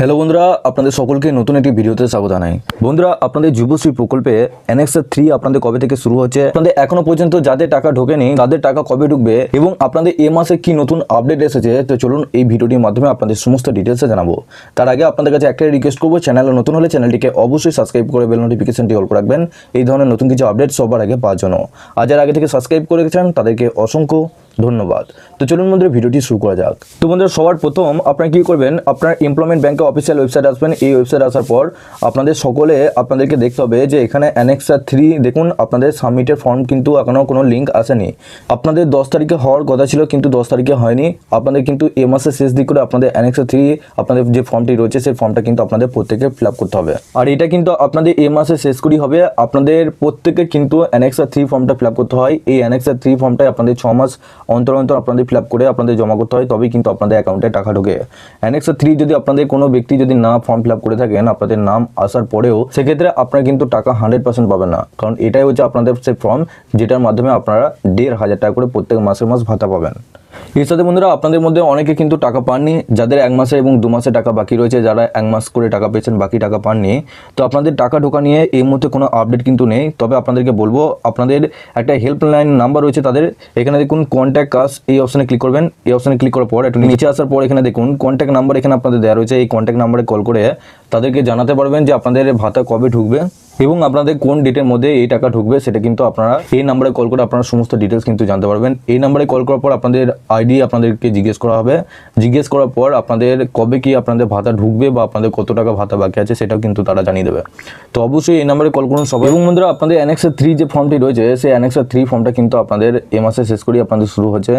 Hello বন্ধুরা, আপনাদের সকলকে নতুন একটি ভিডিওতে স্বাগত জানাই। বন্ধুরা, আপনাদের যুবশ্রী প্রকল্পে এনএক্সআর থ্রি আপনাদের কবে থেকে শুরু হচ্ছে? আপনাদের এখনও পর্যন্ত যাদের টাকা ঢোকেনি, তাদের টাকা কবে ঢুকবে? এবং আপনাদের এ মাসে কি নতুন আপডেট এসেছে? তো চলুন এই ভিডিওটির মাধ্যমে আপনাদের সমস্ত ডিটেলসে জানাব। তার আগে আপনাদের কাছে একটাই রিকোয়েস্ট করব, চ্যানেলে নতুন হলে চ্যানেলটিকে অবশ্যই সাবস্ক্রাইব করে বেল নোটিফিকেশনটি অল রাখবেন। এই ধরনের নতুন কিছু আপডেট সবার আগে পাওয়ার জন্য। আর যারা আগে থেকে সাবস্ক্রাইব করে গেছেন তাদেরকে অসংখ্য ধন্যবাদ। তো চলুন বন্ধুরা, ভিডিওটি শুরু করা যাক। তো বন্ধুরা, সবার প্রথম আপনারা কি করবেন, আপনার এমপ্লয়মেন্ট ব্যাংকের অফিসিয়াল ওয়েবসাইট আসবেন। এই ওয়েবসাইট আসার পর আপনাদের সকলে আপনাদেরকে দেখতে হবে যে এখানে অ্যানেক্সা থ্রি দেখুন আপনাদের সাবমিটের ফর্ম কিন্তু এখনও কোনো লিঙ্ক আসেনি। আপনাদের দশ তারিখে হওয়ার কথা ছিল কিন্তু দশ তারিখে হয়নি। আপনাদের কিন্তু এ মাসের শেষ দিক করে আপনাদের অ্যানেক্সা থ্রি আপনাদের যে ফর্মটি রয়েছে সেই ফর্মটা কিন্তু আপনাদের প্রত্যেকে ফিল করতে হবে। আর এটা কিন্তু আপনাদের এ মাসের শেষ করেই হবে। আপনাদের প্রত্যেকে কিন্তু অ্যানেক্সা থ্রি ফর্মটা ফিল করতে হয়। এই অ্যানেক্সা থ্রি ফর্মটাই আপনাদের ছ মাস অন্তর অন্তর আপনাদের ফিল করে আপনাদের জমা করতে হয়, তবেই কিন্তু আপনাদের অ্যাকাউন্টে টাকা ঢোকে। অ্যানেক্সা থ্রি যদি আপনাদের কোনো ব্যক্তি যদি না ফর্ম ফিল করে থাকেন, আপনাদের নাম আসার পরেও সেক্ষেত্রে আপনারা কিন্তু টাকা হান্ড্রেড পার্সেন্ট পাবেন না। কারণ এটাই হচ্ছে আপনাদের সে ফর্ম যেটার মাধ্যমে আপনারা দেড় হাজার টাকা করে প্রত্যেক মাসের মাস ভাতা পাবেন। এর সাথে বন্ধুরা, আপনাদের মধ্যে অনেকে কিন্তু টাকা পাননি, যাদের এক মাসে এবং দু মাসে টাকা বাকি রয়েছে, যারা এক মাস করে টাকা পেয়েছেন, বাকি টাকা পাননি। তো আপনাদের টাকা ঢোকা নিয়ে এই মুহূর্তে কোনো আপডেট কিন্তু নেই। তবে আপনাদেরকে বলব, আপনাদের একটা হেল্পলাইন নাম্বার রয়েছে তাদের। এখানে দেখুন কন্ট্যাক্ট কাস এই অপশানে ক্লিক করবেন। এই অপশানে ক্লিক করার পর, একটু নিচে আসার পর এখানে দেখুন কন্ট্যাক্ট নাম্বার এখানে আপনাদের দেওয়া রয়েছে। এই কন্ট্যাক্ট নাম্বারে কল করে তাদেরকে জানাতে পারবেন যে আপনাদের ভাতা কবে ঢুকবে এবং আপনাদের কোন ডেটের মধ্যে এই টাকা ঢুকবে, সেটা কিন্তু আপনারা এই নাম্বারে কল করে আপনারা সমস্ত ডিটেলস কিন্তু জানতে পারবেন। এই নাম্বারে কল করার পর আপনাদের আইডি আপনাদেরকে জিজ্ঞেস করা হবে। জিজ্ঞেস করার পর আপনাদের কবে কি আপনাদের ভাতা ঢুকবে বা আপনাদের কত টাকা ভাতা বাকি আছে সেটাও কিন্তু তারা জানিয়ে দেবে। তো অবশ্যই এই নাম্বারে কল করুন সবাই। এবং বন্ধুরা, আপনাদের অ্যানেক্সার থ্রি যে ফর্মটি রয়েছে, সেই অ্যানেক্সার থ্রি ফর্মটা কিন্তু আপনাদের এ মাসে শেষ করেই আপনাদের শুরু হচ্ছে।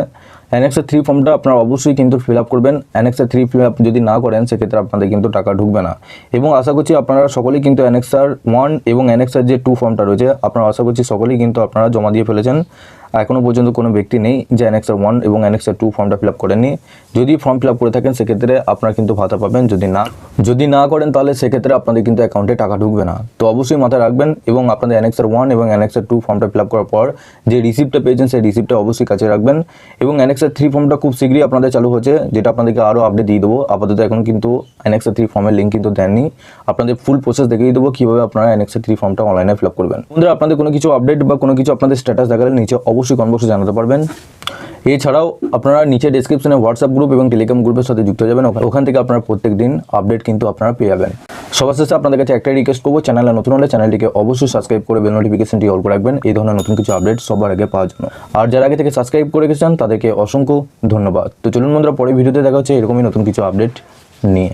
অ্যানেক্সার থ্রি ফর্মটা আপনার অবশ্যই কিন্তু ফিল আপ করবেন। অ্যানেক্সার থ্রি ফিল আপ যদি না করেন, সেক্ষেত্রে আপনাদের কিন্তু টাকা ঢুকবে না। এবং আশা করছি আপনারা সকলেই কিন্তু অ্যানেক্সার ওয়ান এবং অ্যানেক্সার যে টু ফর্মটা রয়েছে, আপনারা আশা করছি সকলেই কিন্তু আপনারা জমা দিয়ে ফেলেছেন। এখনও পর্যন্ত কোনো ব্যক্তি নেই যে অ্যানেক্সার ওয়ান এবং অ্যানেক্সার টু ফর্মটা ফিল আপ করেননি। যদি ফর্ম ফিল আপ করে থাকেন, সেক্ষেত্রে আপনারা কিন্তু ভাতা পাবেন। যদি না যদি না করেন তাহলে সেক্ষেত্রে আপনাদের কিন্তু অ্যাকাউন্টে টাকা ঢুকবে না। তো অবশ্যই মাথায় রাখবেন এবং আপনাদের অ্যানেক্সার ওয়ান এবং অ্যানেক্সার টু ফর্মটা ফিল আপ করার পর যে রিসিপ্টটা পেয়েছেন সেই রিসিপ্টটা অবশ্যই কাছে রাখবেন এবং অ্যানেক্সার থ্রি ফর্মটা খুব শীঘ্রই আপনাদের চালু হচ্ছে, যেটা আপনাদেরকে আরও আপডেট দিয়ে দেবো। আপাতত এখন কিন্তু অ্যানেক্সার থ্রি ফর্মের লিঙ্ক কিন্তু দেননি। আপনাদের ফুল প্রসেস দেখিয়ে দেবো কীভাবে আপনারা অ্যানেক্সার থ্রি ফর্মটা অনলাইনে ফিল আপ করবেন। বন্ধুরা, আপনাদের কোনো কিছু আপডেট বা কোনো কিছু আপনাদের স্ট্যাটাস দেখালে নিচে অবশ্যই কনভার্সে জানাতে পারবেন। এছাড়াও আপনারা নিচে ডিসক্রিপশনে হোয়াটসঅ্যাপ গ্রুপ এবং টেলিগ্রাম গ্রুপের সাথে যুক্ত যাবেন। ওখান- থেকে আপনারা প্রত্যেক দিন আপডেট কিন্তু আপনারা পেয়ে যাবেন। সবার শেষে আপনাদের কাছে একটাই রিকোয়েস্ট করব, চ্যানেলে নতুন হলে চ্যানেলটিকে অবশ্যই সাবস্ক্রাইব করে বেল নোটিফিকেশনটি অল করে রাখবেন। এই ধরনের নতুন কিছু আপডেট সবার আগে পাওয়ার জন্য। আর যারা আগে থেকে সাবস্ক্রাইব করে গেছেন তাদেরকে অসংখ্য ধন্যবাদ। তো চলুন বন্ধুরা পরে ভিডিওতে দেখা হচ্ছে এরকমই নতুন কিছু আপডেট নিয়ে।